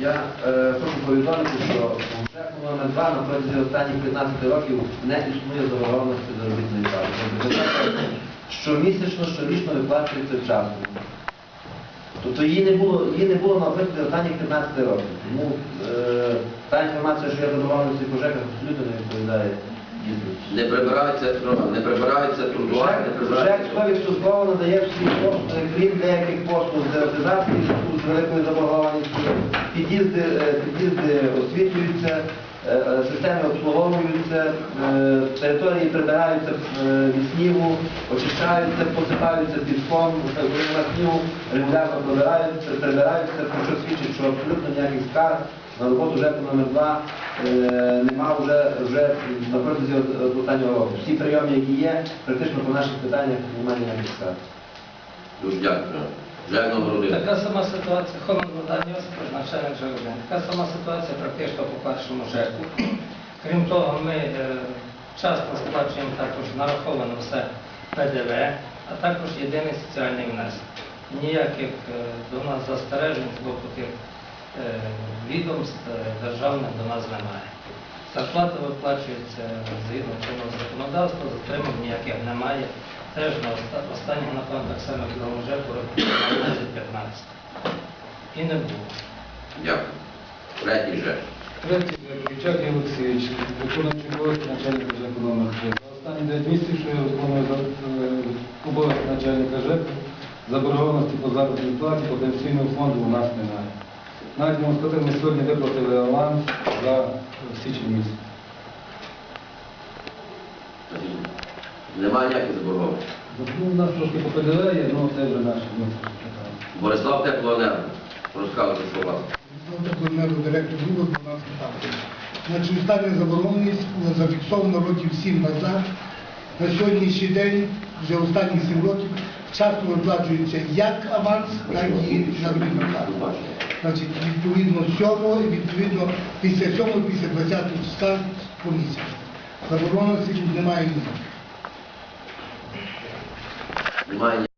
Я е, хочу повідомити, що номер 2 на протязі останніх 15 років не існує заборгованості заробітної плати. Щомісячно, щорічно виплачується вчасно. Тобто її не було, її не було на протязі останніх 15 років. Тому е, та інформація, що я заборгованості по ЖЕКах, абсолютно не відповідає дійсності. Не прибирається, ну, не прибирається тротуар, не ЖЕК прибирається. стовідсотково надає всі послуги, крім деяких послуг з дератизації, з великою заборгованістю, під'їзди, е, під'їзди освітлюються, е, е, системи обслуговуються, території прибираються від снігу, очищаються, посипаються піском, нема снігу, регулярно прибираються, прибираються, про що свідчить, що абсолютно ніяких скарг на роботу ЖЕКу номер 2 нема вже, вже на протязі от- от останнього року. Всі прийоми, які є, практично по наших питаннях немає ніяких скарг. Дуже дякую. Така сама ситуація, Богдан Йосипович, начальник ЖЕК. Така сама ситуація практично по першому ЖЕКу. Крім того, ми е, часто сплачуємо також нараховано все ПДВ, а також єдиний соціальний внесок. Ніяких е, до нас застережень з боку тих е, відомств державних до нас немає. Зарплата виплачується згідно чинного законодавства, затримок ніяких немає. Теж на оста- останніх, напевно, так само як на ЖЕКу років 12-15. І не було. Дякую. Третій Жек. Третій Вічак Олексійович, виконуючий обов'язки начальника номер 3. За останні 9 місяців, що я виконую за- е, обов'язки начальника ЖЕКу, заборгованості по заробітній платі, по пенсійному фонду у нас немає. Навіть демонстративно сьогодні виплатили аванс за січень місяць. Немає ніяких заборгованостей. Ну, у нас трошки по ПДВ є, ну це вже наші внутрішні питання. Борислав Теплоенерго. Розказуйте, що вас. Теплоенерго директор Губер 12 років. Значить, остання заборгованість була зафіксована років 7 назад. На сьогоднішній день, вже останні 7 років, вчасно виплачується як аванс, так і заробітна плата. Значить, відповідно 7 і відповідно після 7 після 20 числа по місяцю. Заборгованості тут немає ніякої. Немає